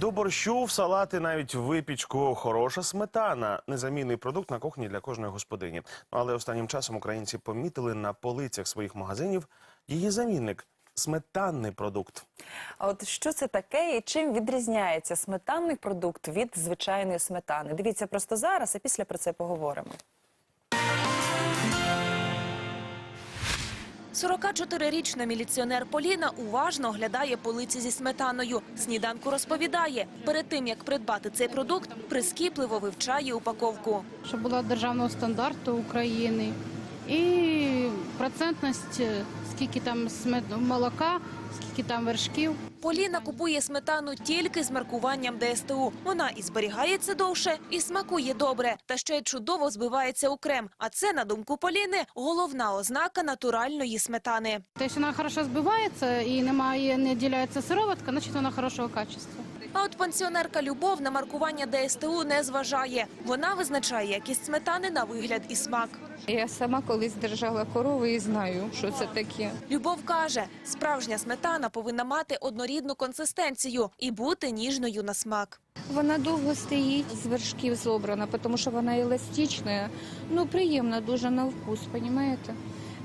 До борщу, в салати, навіть випічку хороша сметана незамінний продукт на кухні для кожної господині. Ну, Але останнім часом українці помітили на полицях своїх магазинів її замінник сметанний продукт. А от що це таке і чим відрізняється сметанний продукт від звичайної сметани? Дивіться просто зараз, а після про це поговоримо. 44-річна міліціонер Поліна уважно оглядає полиці зі сметаною. Сніданку розповідає, перед тим як придбати цей продукт, прискіпливо вивчає упаковку. щоб була державного стандарту України і процентність, скільки там молока, скільки там вершків. Поліна купує сметану тільки з маркуванням ДСТУ. Вона і зберігається довше, і смакує добре, та ще й чудово збивається у крем. А це, на думку Поліни, головна ознака натуральної сметани. Те, що вона хорошо збивається і немає, не діляється сироватка, значить вона хорошого качества. А от пенсіонерка Любов на маркування ДСТУ не зважає. Вона визначає якість сметани на вигляд і смак. Я сама колись держала корову і знаю, що це таке. Любов каже, справжня сметана повинна мати однорідну консистенцію і бути ніжною на смак. Вона довго стоїть з вершків зобрана, тому що вона еластична, ну приємна дуже на вкус, розумієте?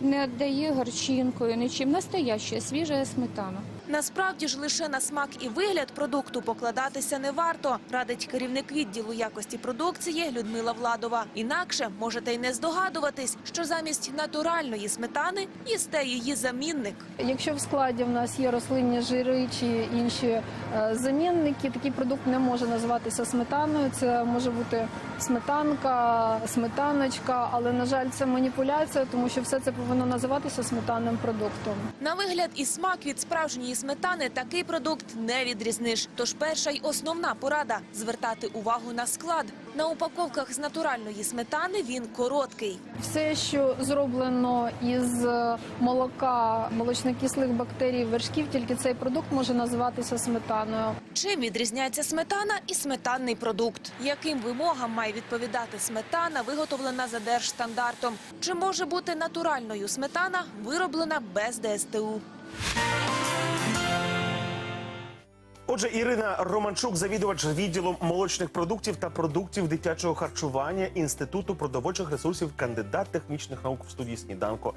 Не віддає горчинкою, нічим. Настояща, свіжа сметана. Насправді ж лише на смак і вигляд продукту покладатися не варто, радить керівник відділу якості продукції Людмила Владова. Інакше можете й не здогадуватись, що замість натуральної сметани їсте її замінник. Якщо в складі в нас є рослинні жири чи інші е, замінники, такий продукт не може називатися сметаною. Це може бути сметанка, сметаночка, але на жаль, це маніпуляція, тому що все це повинно називатися сметанним продуктом. На вигляд і смак від справжньої сметани такий продукт не відрізниш. Тож перша й основна порада звертати увагу на склад. На упаковках з натуральної сметани він короткий. Все, що зроблено із молока, молочнокислих бактерій, вершків, тільки цей продукт може називатися сметаною. Чим відрізняється сметана і сметанний продукт? Яким вимогам має відповідати сметана, виготовлена за держстандартом? Чи може бути натуральною сметана, вироблена без ДСТУ? Отже, Ірина Романчук, завідувач відділу молочних продуктів та продуктів дитячого харчування Інституту продовольчих ресурсів, кандидат технічних наук в студії сніданку.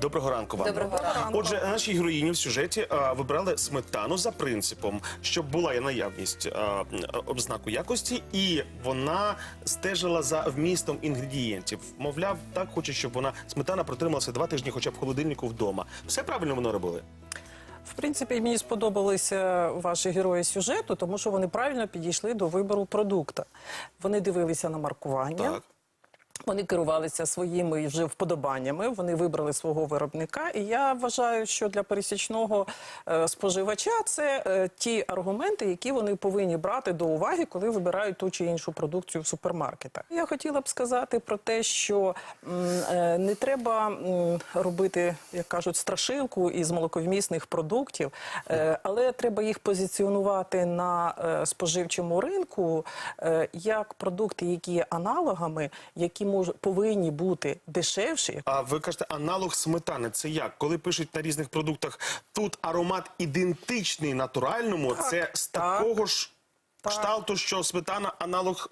Доброго ранку вам. Доброго ранку. Отже, наші героїні в сюжеті а, вибрали сметану за принципом, щоб була наявність а, обзнаку якості, і вона стежила за вмістом інгредієнтів. Мовляв, так хоче, щоб вона сметана протрималася два тижні, хоча б в холодильнику вдома. Все правильно воно робили. В принципі, мені сподобалися ваші герої сюжету, тому що вони правильно підійшли до вибору продукту. Вони дивилися на маркування. Так. Вони керувалися своїми вже вподобаннями, вони вибрали свого виробника. І я вважаю, що для пересічного е, споживача це е, ті аргументи, які вони повинні брати до уваги, коли вибирають ту чи іншу продукцію в супермаркетах. Я хотіла б сказати про те, що е, не треба робити, як кажуть, страшилку із молоковмісних продуктів, але треба їх позиціонувати на споживчому ринку як продукти, які є аналогами, які мож, повинні бути дешевші. А ви кажете, аналог сметани. Це як? Коли пишуть на різних продуктах, тут аромат ідентичний натуральному, Так, це з так, такого ж так. кшталту, що сметана аналог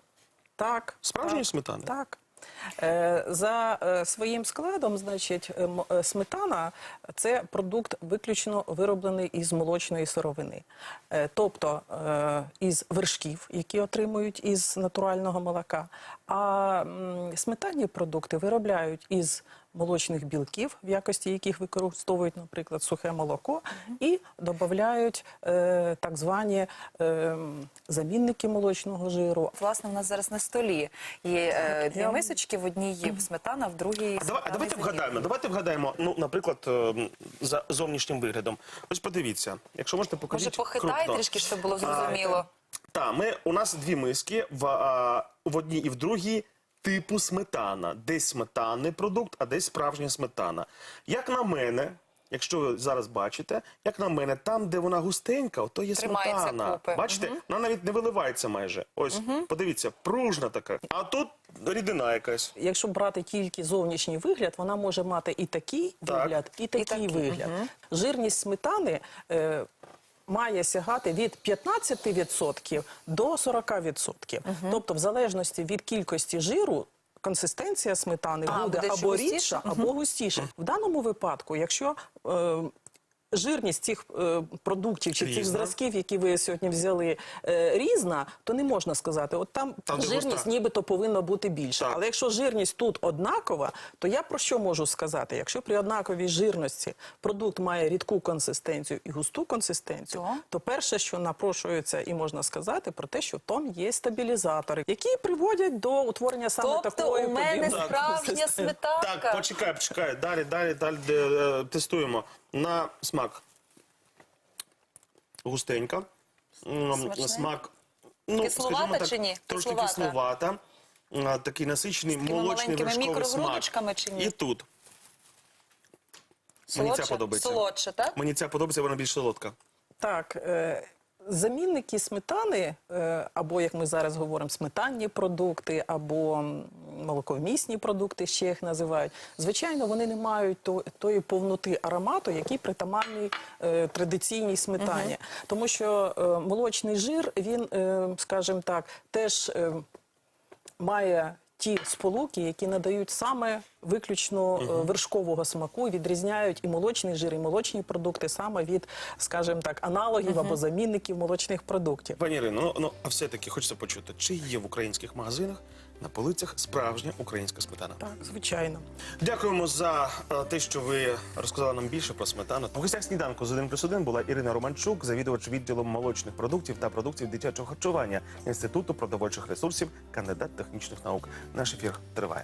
Так, Справжньої так, сметани? Так. Е, За е, своїм складом, значить, е, сметана це продукт виключно вироблений із молочної сировини, тобто із вершків, які отримують із натурального молока. А сметанні продукти виробляють із молочних білків, в якості яких використовують, наприклад, сухе молоко, і додають е, так звані е, замінники молочного жиру, Власне, у нас зараз на столі є е, дві мисочки. В одній є сметана, в другій А давай, а сметана давайте із вгадаємо. Давайте вгадаємо. Ну, наприклад, е, за зовнішнім виглядом. Ось подивіться, якщо можете покажіть Може, похитай крупно. трішки, щоб було зрозуміло. Так, ми у нас дві миски в, а, в одній і в другій. Типу сметана. Десь сметанний продукт, а десь справжня сметана. Як на мене, якщо ви зараз бачите, як на мене, там, де вона густенька, то є Тримається сметана. купи. Бачите, вона навіть не виливається майже. Ось, подивіться, пружна така. А тут рідина якась. Якщо брати тільки зовнішній вигляд, вона може мати і такий Так. вигляд, і такий такий, вигляд. Жирність сметани. Е, має сягати від 15% до 40%. Тобто, в залежності від кількості жиру. Консистенція сметани А, буде буде або рідша, або густіша. В даному випадку, якщо е, жирність цих е, продуктів чи цих Різна. зразків, які ви сьогодні взяли, е, різна, то не можна сказати, от там, Там, де жирність густа. нібито повинна бути більша. Так. Але якщо жирність тут однакова, то я про що можу сказати? Якщо при однаковій жирності продукт має рідку консистенцію і густу консистенцію, То? то перше, що напрошується і можна сказати, про те, що там є стабілізатори, які приводять до утворення саме Тобто такої у мене подібної справжня консистенції. сметанка. Так, почекай, почекай. Далі, далі, далі де, е, тестуємо. На смак. Густенька. Смачне? Смак. Ну, Кисловата скажімо так, чи ні? Трошки Кисловата. кисловата. А, Такий насичений такими молочний маленькими вершковий смак. чи ні? І тут. Мені ця Солодше? подобається. Солодше, так? Мені ця подобається, вона більш солодка. Так, е, замінники сметани, е, або як ми зараз говоримо, сметанні продукти, або м, молоковмісні продукти, ще їх називають. Звичайно, вони не мають то- тої повноти аромату, який притаманний е, традиційній сметані. Тому що е, молочний жир, він, е, скажімо так, теж. е, має ті сполуки, які надають саме виключно е, вершкового смаку, відрізняють і молочний жир, і молочні продукти саме від, скажімо так, аналогів або замінників молочних продуктів. Пані Ірино, ну, ну а все-таки хочеться почути, чи є в українських магазинах на полицях справжня українська сметана? Так, звичайно. Дякуємо за е, те, що ви розказали нам більше про сметану. У гостях сніданку з 1 плюс 1 була Ірина Романчук, завідувач відділом молочних продуктів та продуктів дитячого харчування Інституту продовольчих ресурсів, кандидат технічних наук. Наш ефір триває.